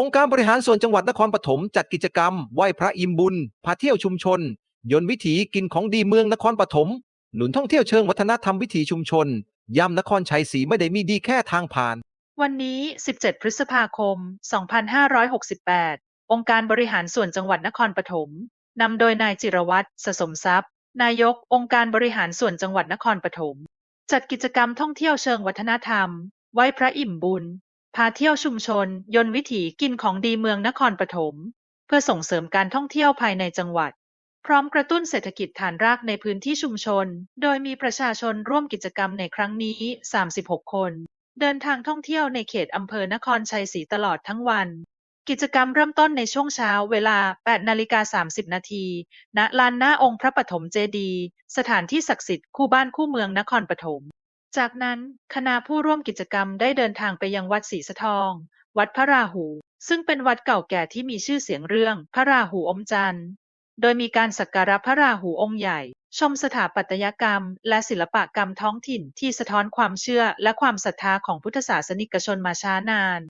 องค์การบริหารส่วนจังหวัดนครปฐมจัดกิจกรรมไหว้พระอิ่มบุญ พาเที่ยวชุมชน ยนต์วิถีกินของดีเมืองนครปฐมหนุนท่องเที่ยวเชิงวัฒนธรรมวิถีชุมชนย่ำนครชัยศรีไม่ได้มีดีแค่ทางผ่าน วันนี้ 17 พฤษภาคม 2568 องค์การบริหารส่วนจังหวัดนครปฐมนำโดยนายจิรวัตรสสมทรัพย์ นายกองค์การบริหารส่วนจังหวัดนครปฐมจัดกิจกรรมท่องเที่ยวเชิงวัฒนธรรม ไหว้พระอิ่มบุญ พาเที่ยวชุมชนยนต์วิถีกินของดีเมืองนครปฐม เพื่อส่งเสริมการท่องเที่ยวภายในจังหวัด พร้อมกระตุ้นเศรษฐกิจฐานรากในพื้นที่ชุมชน โดยมีประชาชนร่วมกิจกรรมในครั้งนี้ 36 คน เดินทางท่องเที่ยวในเขตอำเภอนครชัยศรีตลอดทั้งวัน กิจกรรมเริ่มต้นในช่วงเช้าเวลา 8 นาฬิกา 30 นาที ณ ลานหน้าองค์พระปฐมเจดีย์ สถานที่ศักดิ์สิทธิ์คู่บ้านคู่เมืองนครปฐม จากนั้นคณะผู้ร่วมกิจกรรมได้เดินทางไปยังวัดศรีสะทอง วัดพระราหู ซึ่งเป็นวัดเก่าแก่ที่มีชื่อเสียงเรื่องพระราหูอมจันทร์ โดยมีการสักการะพระราหูองค์ใหญ่ ชมสถาปัตยกรรม และศิลปกรรมท้องถิ่นที่สะท้อนความเชื่อและความศรัทธาของพุทธศาสนิกชนมาช้านาน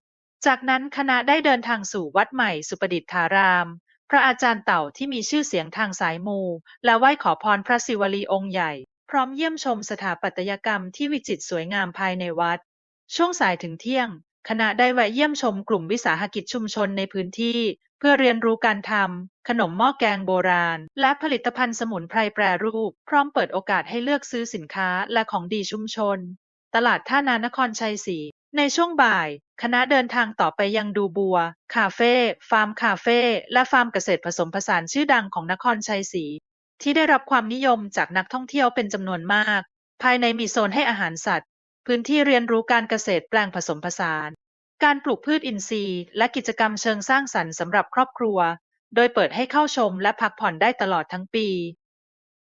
จากนั้นคณะได้เดินทางสู่วัดใหม่สุปดิษฐาราม พระอาจารย์เต่าที่มีชื่อเสียงทางสายมู และไหว้ขอพรพระศิวลีองค์ใหญ่ พร้อมเยี่ยมชมสถาปัตยกรรมที่วิจิตรสวยงามภายในวัด ช่วงสายถึงเที่ยง คณะได้แวะเยี่ยมชมกลุ่มวิสาหกิจชุมชนในพื้นที่ เพื่อเรียนรู้การทำขนมหม้อแกงโบราณ และผลิตภัณฑ์สมุนไพรแปรรูป พร้อมเปิดโอกาสให้เลือกซื้อสินค้าและของดีชุมชน ตลาดท่านานครชัยศรีในช่วงบ่าย คณะเดินทางต่อไปยังดูบัว คาเฟ่ ฟาร์มคาเฟ่ และฟาร์มเกษตรผสมผสานชื่อดังของนครชัยศรี ที่ได้รับความนิยมจากนักท่องเที่ยวเป็นจำนวนมาก ภายในมีโซนให้อาหารสัตว์ พื้นที่เรียนรู้การเกษตรแปลงผสมผสาน การปลูกพืชอินทรีย์ และกิจกรรมเชิงสร้างสรรค์สำหรับครอบครัว โดยเปิดให้เข้าชมและพักผ่อนได้ตลอดทั้งปี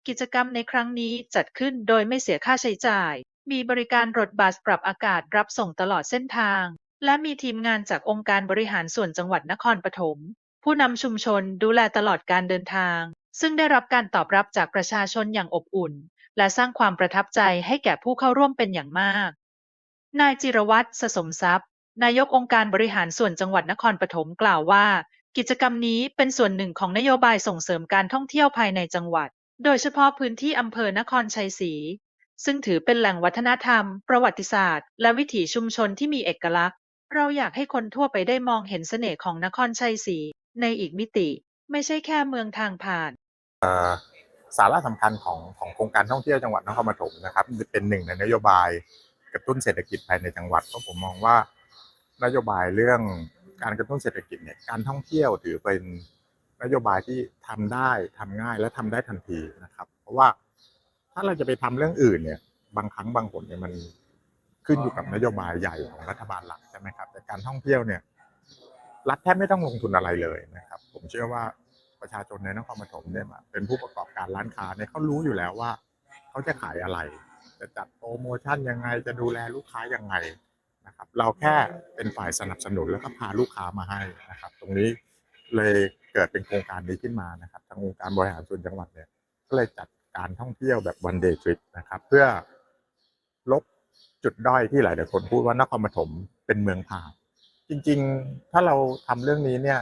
กิจกรรมในครั้งนี้จัดขึ้นโดยไม่เสียค่าใช้จ่าย มีบริการรถบัสปรับอากาศรับส่งตลอดเส้นทาง และมีทีมงานจากองค์การบริหารส่วนจังหวัดนครปฐมผู้นำชุมชนดูแลตลอดการเดินทางซึ่งได้รับการตอบรับจากประชาชนอย่างอบอุ่น และสร้างความประทับใจให้แก่ผู้เข้าร่วมเป็นอย่างมาก นายจิรวัตรสสมทรัพย์ นายกองค์การบริหารส่วนจังหวัดนครปฐมกล่าวว่า กิจกรรมนี้เป็นส่วนหนึ่งของนโยบายส่งเสริมการท่องเที่ยวภายในจังหวัด โดยเฉพาะพื้นที่อำเภอนครชัยศรีซึ่งถือเป็นแหล่งวัฒนธรรม ประวัติศาสตร์ และวิถีชุมชนที่มีเอกลักษณ์ เราอยากให้คนทั่วไปได้มองเห็นเสน่ห์ของนครชัยศรีในอีกมิติ ไม่ใช่แค่เมืองทางผ่าน สาระสำคัญของของโครงการท่องเที่ยวจังหวัดนครปฐมนะครับเป็นหนึ่งในนโยบายกระตุ้นเศรษฐกิจภายในจังหวัดเพราะผมมองว่านโยบายเรื่องการกระตุ้นเศรษฐกิจเนี่ยการท่องเที่ยวถือเป็นนโยบายที่ทำได้ทำง่ายและทำได้ทันทีนะครับ เพราะว่าถ้าเราจะไปทำเรื่องอื่นเนี่ย บางครั้งบางผลเนี่ยมันขึ้นอยู่กับนโยบายใหญ่ของรัฐบาลหลักใช่ไหมครับ แต่การท่องเที่ยวเนี่ยรัฐแทบไม่ต้องลงทุนอะไรเลยนะ ผมเชื่อว่าประชาชนในนครปฐมเนี่ยเป็นผู้ประกอบการร้านค้าเนี่ยเขารู้อยู่แล้วว่า เขาจะขายอะไร จะจัดโปรโมชั่นยังไงจะดูแลลูกค้ายังไงนะครับ เราแค่เป็นฝ่ายสนับสนุนแล้วก็พาลูกค้ามาให้นะครับ ตรงนี้เลยเกิดเป็นโครงการนี้ขึ้นมานะครับ ทางองค์การบริหารส่วนจังหวัดเนี่ยก็เลยจัดการท่องเที่ยวแบบ one day trip นะครับ เพื่อลบจุดด้อยที่หลายๆคนพูดว่านครปฐมเป็นเมืองผ่านจริง ๆ ถ้าเราทำเรื่องนี้เนี่ย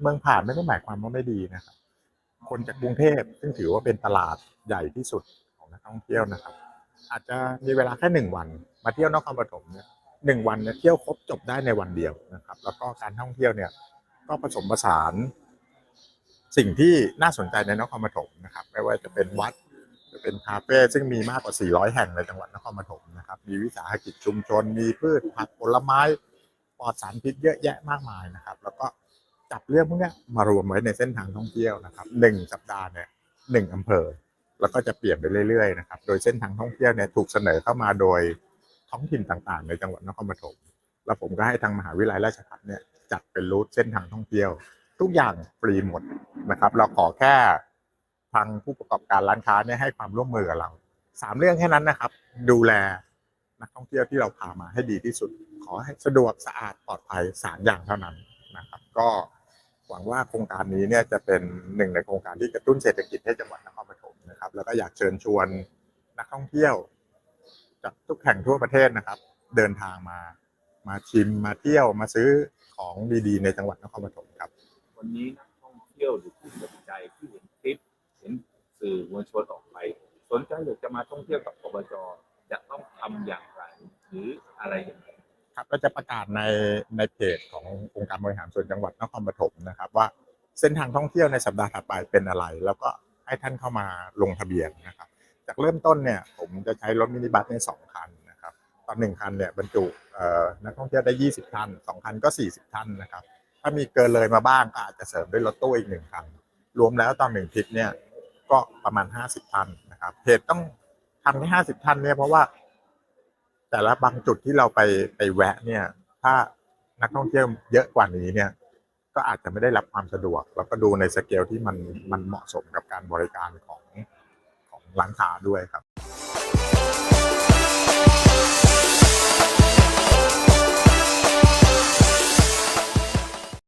เมืองผ่านไม่ได้หมายความว่าไม่ดีนะครับ คนจากกรุงเทพซึ่งถือว่าเป็นตลาดใหญ่ที่สุดของนักท่องเที่ยวนะครับ อาจจะมีเวลาแค่หนึ่งวัน มาเที่ยวนครปฐมเนี่ยหนึ่งวันเนี่ยเที่ยวครบจบได้ในวันเดียวนะครับ แล้วก็การท่องเที่ยวเนี่ยก็ผสมผสาน สิ่งที่น่าสนใจในนครปฐมนะครับ ไม่ว่าจะเป็นวัดจะเป็นคาเฟ่ซึ่งมีมากกว่า 400 แห่งในจังหวัดนครปฐมนะครับ มีวิสาหกิจชุมชน มีพืชผักผลไม้ปลอดสารพิษเยอะแยะมากมายนะครับ แล้วก็ จับเรื่องพวกนี้มารวมไว้ในเส้นทางท่องเที่ยวนะครับหนึ่งสัปดาห์เนี่ยหนึ่งอำเภอ แล้วก็จะเปลี่ยนไปเรื่อยๆนะครับ โดยเส้นทางท่องเที่ยวเนี่ยถูกเสนอเข้ามาโดยท้องถิ่นต่างๆ ในจังหวัดนครปฐมแล้วผมก็ให้ทางมหาวิทยาลัยราชภัฏเนี่ยจัดเป็นรูทเส้นทางท่องเที่ยว ทุกอย่างฟรีหมดนะครับ เราขอแค่ทางผู้ประกอบการร้านค้าเนี่ยให้ความร่วมมือกับเราสามเรื่องแค่นั้นนะครับ ดูแลนักท่องเที่ยวที่เราพามาให้ดีที่สุด ขอให้สะดวกสะอาดปลอดภัยสามอย่างเท่านั้นนะครับ ก็ หวังว่าโครงการนี้เนี่ยจะเป็นหนึ่งในโครงการที่กระตุ้นเศรษฐกิจให้จังหวัดนครปฐมนะครับ แล้วก็อยากเชิญชวนนักท่องเที่ยวจากทุกแห่งทั่วประเทศนะครับ เดินทางมามาชิมมาเที่ยวมาซื้อของดีๆ ในจังหวัดนครปฐมครับ วันนี้นักท่องเที่ยวหรือผู้สนใจที่เห็นคลิปเห็นสื่อมวลชนออกไป สนใจอยากจะมาท่องเที่ยวกับอบจจะต้องทำอย่างไร หรืออะไรอย่างไร ครับเราจะประกาศในในเพจขององค์การบริหารส่วนจังหวัดนครปฐมนะครับ ว่าเส้นทางท่องเที่ยวในสัปดาห์ถัดไปเป็นอะไร แล้วก็ให้ท่านเข้ามาลงทะเบียนนะครับ จากเริ่มต้นเนี่ยผมจะใช้รถมินิบัสในสองคันนะครับตอนหนึ่งคันเนี่ยบรรจุนักท่องเที่ยวได้ 20ท่านสองคันก็ 40ท่านนะครับ ถ้ามีเกินเลยมาบ้างก็อาจจะเสริมด้วยรถตู้อีกหนึ่งคันรวมแล้วตอนหนึ่งทริปเนี่ยก็ประมาณ 50ท่านนะครับเหตุต้องทำแค่50ท่านเนี่ยเพราะว่า แต่ละบางจุดที่เราไปไปแวะเนี่ย ถ้านักท่องเที่ยวเยอะกว่านี้เนี่ย ก็อาจจะไม่ได้รับความสะดวก แล้วก็ดูในสเกลที่มันมันเหมาะสมกับการบริการของของร้านค้าด้วยครับ